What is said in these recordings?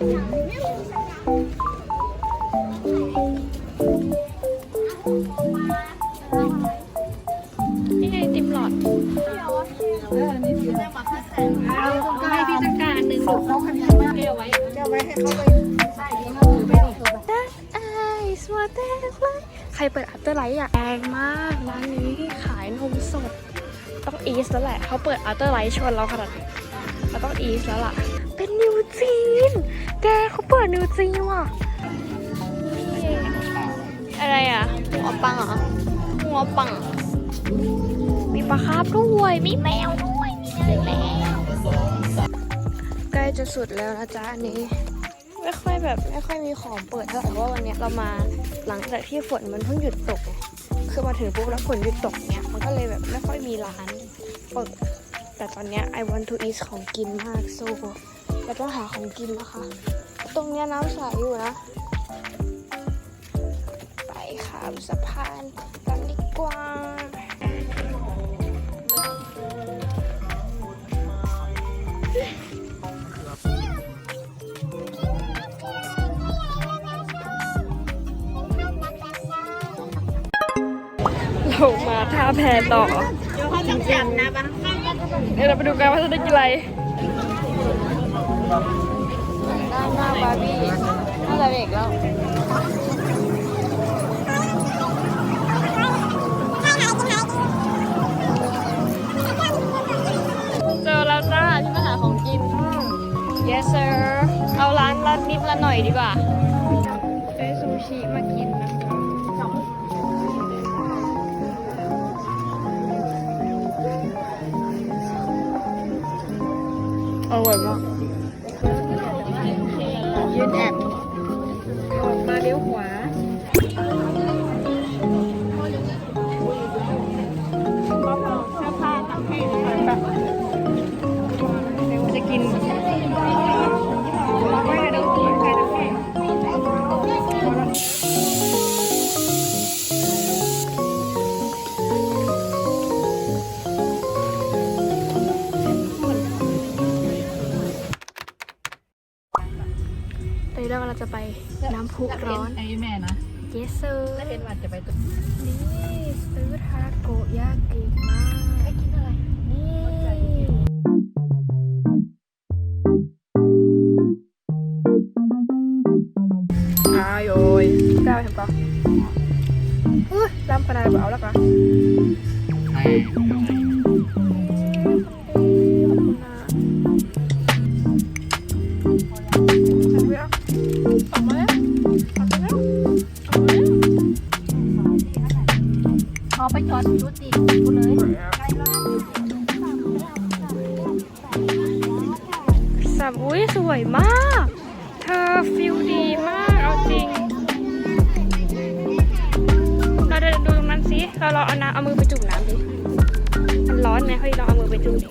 นี่ไงติมหลอดให้พี่จังการหนึ่งหลูดแก้วไว้ That eyes were that light ใครเปิดอัลเตอร์ไลท์อะแรงมาก ร้านนี้ขายนมสด ต้องอีสแล้วแหละ เขาเปิดอัลเตอร์ไลท์ชวนเราขนาดนี้เราต้องอีสแล้วล่ะ เป็นนิวจีน แกเขาเปิดนิวจีนว่ะ อะไรอะหัวปังเหรอหัวปัง มีปลาคาร์ฟด้วย มีแมวด้วย มีแมวใกล้จะสุดแล้วนะจ๊ะอันนี้ ไม่ค่อยแบบไม่ค่อยมีของเปิดเท่าไหร่เพราะว่าวันเนี้ยเรามาหลังจากที่ฝนมันเพิ่งหยุดตกไงคือมาถึงปุ๊บแล้วฝนหยุดตกเนี้ยมันก็เลยแบบไม่ค่อยมีร้านเปิดแต่ตอนเนี้ย I want to eat ของกินมากโซ เราต้องหาของกินนะคะ ตรงนี้น้ำใสอยู่นะ ไปข้ามสะพานกันดีกว่าเรามาท่าแพต่อจริงๆเดี๋ยวเราไปดูกันว่าจะได้กินอะไร ด้านหน้าบาร์บี้น่าจะเด็กแล้วเจอแล้วจ้าที่มาหาของกิน yes sir เอาร้านร้านนิดละหน่อยดีกว่าได้ซูชิมากินนะคะอร่อยมาก จะไปน้ำพุร้อน ไอ้แม่นะ yes sir ถ้าเห็นว่าจะไปตุนี่ซื้อทาโกยากิมาให้กินอะไร นี่อายโอยก้าวเห็นปะเฮ้ยลำขนาดแบบเอาแล้วปะให้ขอบคุณนะากเธอฟิลดีมาก เอาจริง เราเดินดูตรงนั้นสิ เราลองเอาน้ำเอามือไปจุ่มน้ำดิ มันร้อนไหมเฮ้ยลองเอามือไปจุ่มดิ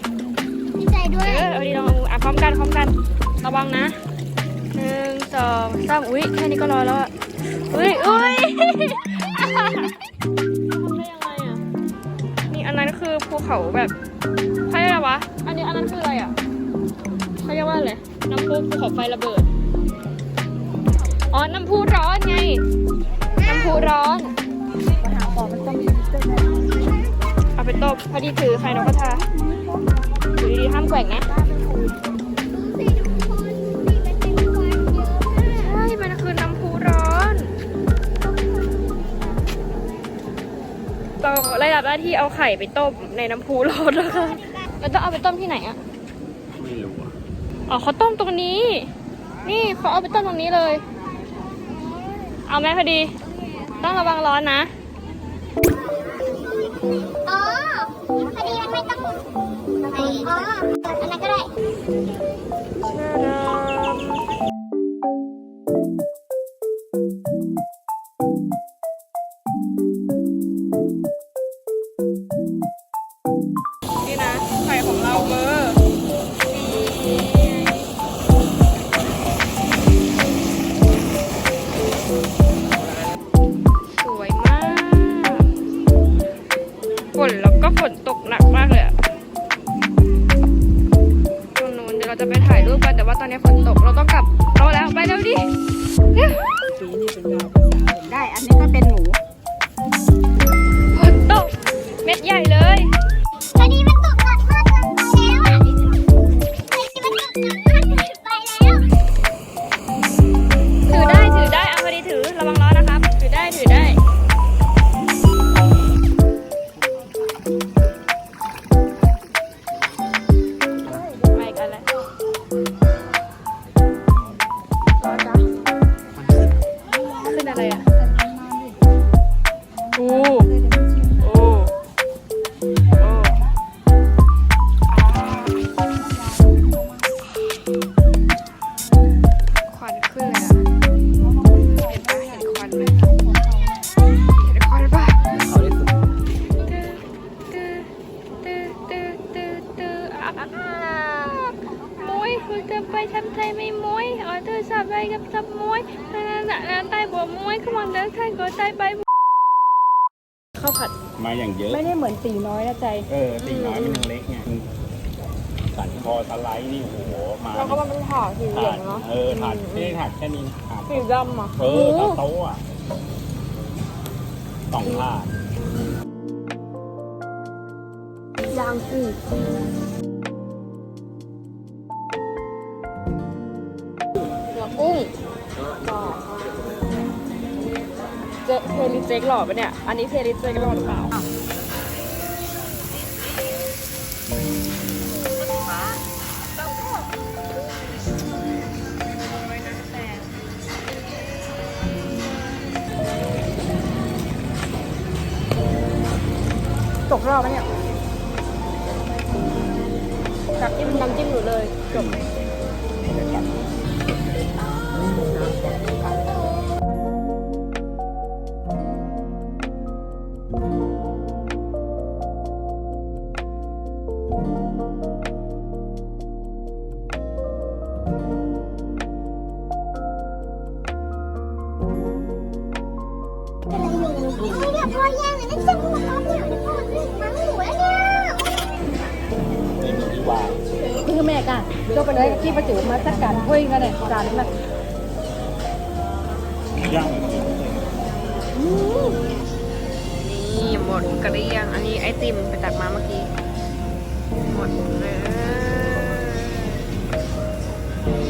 ดีใจด้เอวยอเอาดิลองเอามืออะพร้อมกันพร้อมกัน ระวังนะหนึ่งสองสามอุ้ยแค่นี้ก็ร้อนแล้วอะอุ้ยอุ้ยทำได้ยังไงอะนี่อันนั้นคือภูเขาแบบเขาเรียกอะไรวะ อันนี้อันนั้นคืออะไรอะเขาเรียกว่าอะไร น้ำพุภูเขาไฟระเบิด อ๋อ น้ำพุร้อนไง น้ำพุร้อนมาหาของมันต้องมีเอาไปต้มพอดีถือใครนกกระทาถือดีๆห้ามแกว่งนะใช่มันคือน้ำพุร้อน เราได้รับหน้าที่เอาไข่ไปต้มในน้ำพุร้อนแล้วค่ะเราต้องเอาไปต้มที่ไหนอะ อ๋อเขาต้มตรงนี้ นี่เขาเอาไปต้มตรงนี้เลย เอาไหมพอดี ต้องระวังร้อนนะอ๋อพอดีมันไม่ต้องอ๋อ จะไปถ่ายรูปกันแต่ว่าตอนนี้ฝนตกเราต้องกลับรอแล้วไปเร็วดิเร็วสีนี่เป็นเงาได้ อันนี้ก็เป็นหนูฝนตกเม็ดใหญ่เลยพอดีมันตกหนักมากเกินไปแล้วอะพอดีมันตกหนัก ต้บัวมวยขมันเดินข้างก็ใต้ใบข้าวผัดมาอย่างเยอะ ไม่ได้เหมือนตีน้อยนะใจ เออตีน้อยมันยังเล็กไงสันคอสไลด์นี่โอ้โหมาแล้วก็มันผ่าสีเหลืถาอดงเนาะเออถาดไม่ได้ถาดแค่นี้ถาดสีดำอะเออถาดโต๊ะอะสองถาดยางกู เจเพลิเจ๊กหล่อปะเนี่ย อันนี้เพลิเจ๊กหล่อหรือเปล่าตกรอบไหมเนี่ยกับจิ้มน้ำจิ้มอยู่เลยจบนี่ แม่กันยกไปเลยที่ประจุมาสักการห้วยกันเลยจานมันย่างเหมือนกันนี่หมดกระเรียง อันนี้ไอติมไปตักมาเมื่อกี้ หมดเลย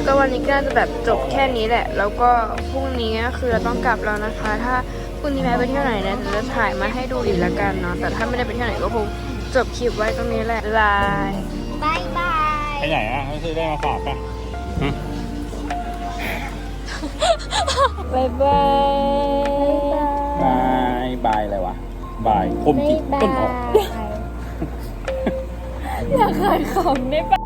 ก็วันนี้ก็จะแบบจบแค่นี้แหละ แล้วก็พรุ่งนี้คือเราต้องกลับแล้วนะคะ ถ้าพรุ่งนี้แม่ไปเที่ยวไหนนี่ยจะถ่ายมาให้ดูอีกแล้วกันเนาะ แต่ถ้าไม่ได้ไปเที่ยวไหนก็คงจบคลิปไว้ตรงนี้แหละลายบายบาย ไปไหนอะเขาซื้อได้มาฝากป่ะหึบายบายบายบายอะไรวะบายคมจิตต้นออก อยากขายของได้ปะ